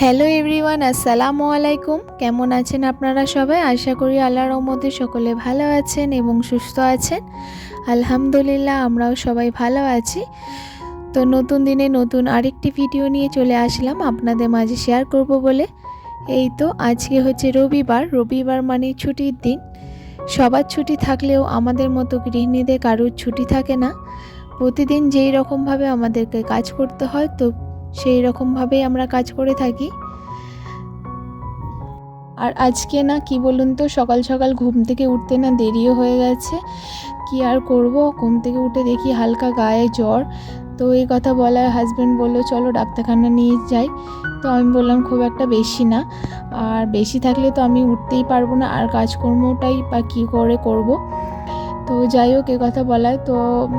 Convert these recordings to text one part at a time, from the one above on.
Hello everyone আসসালামু আলাইকুম কেমন আছেন আপনারা সবাই? আশা করি আল্লাহর রহমতে সকলে ভালো আছেন এবং সুস্থ আছেন। আলহামদুলিল্লাহ, আমরাও সবাই ভালো আছি। তো নতুন দিনে নতুন আরেকটি ভিডিও নিয়ে চলে আসলাম। আপনাদের মাঝে শেয়ার করব বলে। এই তো, আজকে হচ্ছে রবিবার। রবিবার মানে ছুটির দিন। সবার ছুটি থাকলেও আমাদের মতো গৃহিণীদের কারোর ছুটি থাকে না। প্রতিদিন যেই রকমভাবে আমাদেরকে কাজ করতে হয়, তো সেই রকমভাবেই আমরা কাজ করে থাকি। আর আজকে না, কি বলুন তো, সকাল সকাল ঘুম থেকে উঠতে না দেরিও হয়ে গেছে। কি আর করব? ঘুম থেকে উঠে দেখি হালকা গায়ে জ্বর। তো এই কথা বলার হাজব্যান্ড বলল, চলো ডাক্তারখানা নিয়ে যাই। তো আমি বললাম, খুব একটা বেশি না। আর বেশি থাকলে তো আমি উঠতেই পারব না। আর কাজকর্মটাই বা কী করে করব? তো যাই হোক, এ কথা বলায়। তো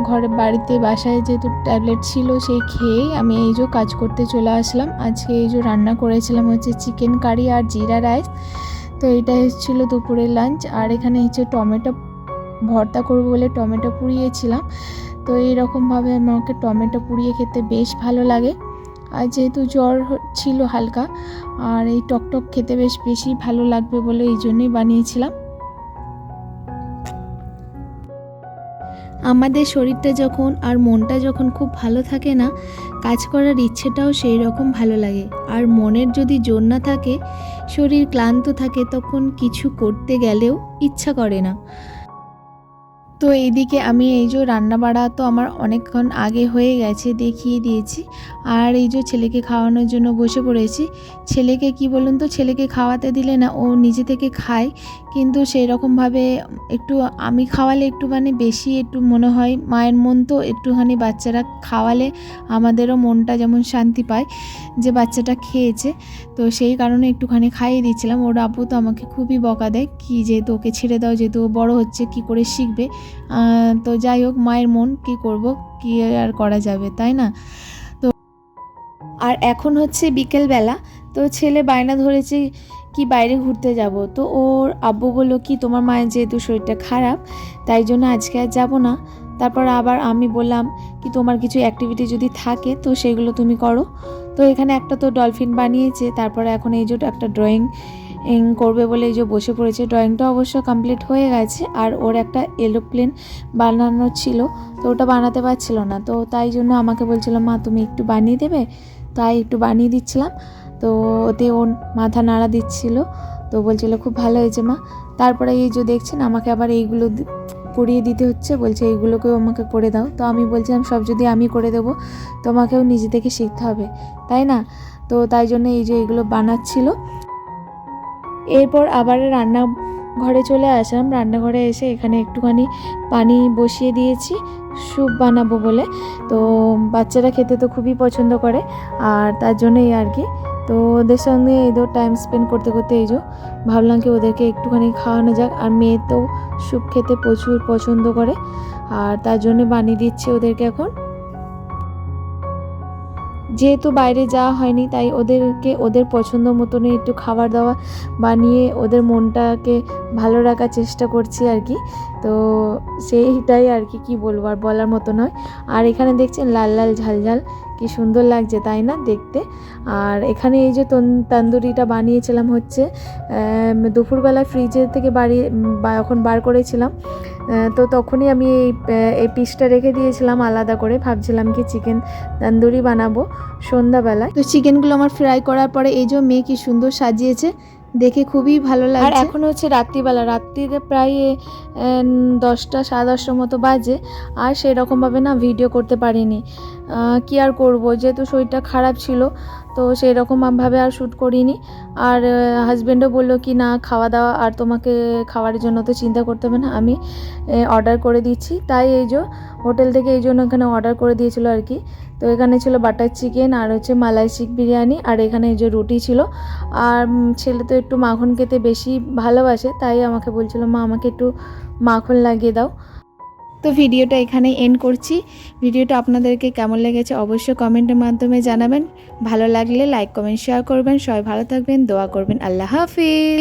ঘরে, বাড়িতে বাসায় যেহেতু ট্যাবলেট ছিল, সেই খেয়েই আমি এই যে কাজ করতে চলে আসলাম। আজকে এই যে রান্না করেছিলাম হচ্ছে চিকেন কারি আর জিরা রাইস। তো এটা হচ্ছিল দুপুরের লাঞ্চ। আর এখানে হচ্ছে টমেটো ভর্তা করব বলে টমেটো পুড়িয়েছিলাম। তো এইরকমভাবে আমাকে টমেটো পুড়িয়ে খেতে বেশ ভালো লাগে। আর যেহেতু জ্বর ছিল হালকা, আর এই টকটক খেতে বেশ বেশি ভালো লাগবে বলে এই জন্যই বানিয়েছিলাম। আমাদের শরীরটা যখন আর মনটা যখন খুব ভালো থাকে না, কাজ করার ইচ্ছেটাও সেই রকম ভালো লাগে। আর মনের যদি জোর না থাকে, শরীর ক্লান্ত থাকে, তখন কিছু করতে গেলেও ইচ্ছা করে না। তো এইদিকে আমি এই যে রান্না বাড়া তো আমার অনেকক্ষণ আগে হয়ে গেছে, দেখিয়ে দিয়েছি। আর এই যে ছেলেকে খাওয়ানোর জন্য বসে পড়েছি। ছেলেকে কি বলুন তো? ছেলেকে খাওয়াতে দিলে না, ও নিজে থেকে খায়। কিন্তু সেই রকমভাবে একটু আমি খাওয়ালে একটু মানে বেশি একটু মনে হয়, মায়ের মন তো একটুখানি বাচ্চারা খাওয়ালে আমাদেরও মনটা যেমন শান্তি পায় যে বাচ্চাটা খেয়েছে। তো সেই কারণে একটুখানি খাইয়ে দিচ্ছিলাম ওর আব্বু তো আমাকে খুবই বকা দেয়, কি যেহেতু ওকে ছেড়ে দাও, যেহেতু ও বড় হচ্ছে, কি করে শিখবে? তো যাই হোক, মায়ের মন কি করব, কি আর করা যাবে, তাই না? তো আর এখন হচ্ছে বিকেলবেলা। তো ছেলে বায়না ধরেছে কি বাইরে ঘুরতে যাব? তো ওর আব্বু বলল কি, তোমার মায়ের যেহেতু শরীরটা খারাপ, তাই জন্য আজকে আর যাব না। তারপর আবার আমি বললাম কি, তোমার কিছু অ্যাক্টিভিটি যদি থাকে, তো সেগুলো তুমি করো। তো এখানে একটা তো ডলফিন বানিয়েছে, তারপরে এখন এই যে একটা ড্রয়িং করবে বলে এই যে বসে পড়েছে। ড্রয়িংটা অবশ্য কমপ্লিট হয়ে গেছে, আর ওর একটা এরোপ্লেন বানানো ছিল, তো ওটা বানাতে পারছিল না। তো তাই জন্য আমাকে বলছিল, মা, তুমি একটু বানিয়ে দেবে? তাই একটু বানিয়ে দিচ্ছিলাম। তো ওতে ওর মাথা নাড়া দিচ্ছিল। তো বলছিল, খুব ভালো হয়েছে মা। তারপরে এই যে দেখছেন, আমাকে আবার এইগুলো করিয়ে দিতে হচ্ছে। বলছে, এইগুলোকেও আমাকে করে দাও। তো আমি বলছিলাম, সব যদি আমি করে দেবো, তোমাকেও নিজে থেকে শিখতে হবে। তাই না? তো তাই জন্য এই যে এগুলো বানাচ্ছিল। এরপর আবার রান্না ঘরে চলে আসলাম। রান্নাঘরে এসে এখানে একটুখানি পানি বসিয়ে দিয়েছি, স্যুপ বানাবো বলে। তো বাচ্চারা খেতে তো খুবই পছন্দ করে, আর তার জন্যই আর কি তো ওদের সঙ্গে এদের টাইম স্পেন্ড করতে করতে এই যে ভাবলাম কি ওদেরকে একটুখানি খাওয়ানো যাক। আর মেয়ে তো স্যুপ খেতে প্রচুর পছন্দ করে। আর তার জন্য বানিয়ে দিচ্ছে ওদেরকে এখন। যেহেতু বাইরে যাওয়া হয়নি, তাই ওদেরকে ওদের পছন্দ মতনই একটু খাবার দাওয়া বানিয়ে ওদের মনটাকে ভালো রাখার চেষ্টা করছি আর কি। তো সেইটাই আর কি কি বলব আর বলার মতো নয়। আর এখানে দেখছেন লাল লাল ঝাল ঝাল, কি সুন্দর লাগছে, তাই না? দেখতে। আর এখানে এই যে তন- তান্দুরিটা বানিয়েছিলাম হচ্ছে দুপুরবেলা ফ্রিজের থেকে বাড়ি এখন বার করেছিলাম। তো তখনই আমি এই এই পিসটা রেখে দিয়েছিলাম আলাদা করে। ভাবছিলাম কি চিকেন তান্দুরি বানাবো সন্ধ্যাবেলায়। তো চিকেনগুলো আমার ফ্রাই করার পরে এই যে মেয়ে কি সুন্দর সাজিয়েছে দেখে খুবই ভালো লাগে আর এখন হচ্ছে রাত্রিবেলা রাত্রিতে প্রায় দশটা সাড়ে দশটার মতো বাজে আর সেরকমভাবে না ভিডিও করতে পারিনি। কি আর করব? যেহেতু শরীরটা খারাপ ছিল, তো সেই রকমভাবে আর শ্যুট করিনি। আর হাজব্যান্ডও বলল কি, না, খাওয়া দাওয়া আর তোমাকে খাওয়ার জন্য তো চিন্তা করতে হবে না, আমি অর্ডার করে দিচ্ছি। তাই এই যে, হোটেল থেকে এই জন্য এখানে অর্ডার করে দিয়েছিল আর কি। তো এখানে ছিল বাটার চিকেন আর হচ্ছে মালাই শিক বিরিয়ানি আর এখানে এই যে রুটি ছিল। আর ছেলে তো একটু মাখন খেতে বেশি ভালোবাসে, তাই আমাকে বলছিল, মা, আমাকে একটু মাখন লাগিয়ে দাও। তো ভিডিওটা এখানেই এন্ড করছি। ভিডিওটা আপনাদেরকে কেমন লেগেছে অবশ্যই কমেন্টের মাধ্যমে জানাবেন। ভালো লাগলে লাইক কমেন্ট শেয়ার করবেন। সবাই ভালো থাকবেন, দোয়া করবেন। আল্লাহ হাফিজ।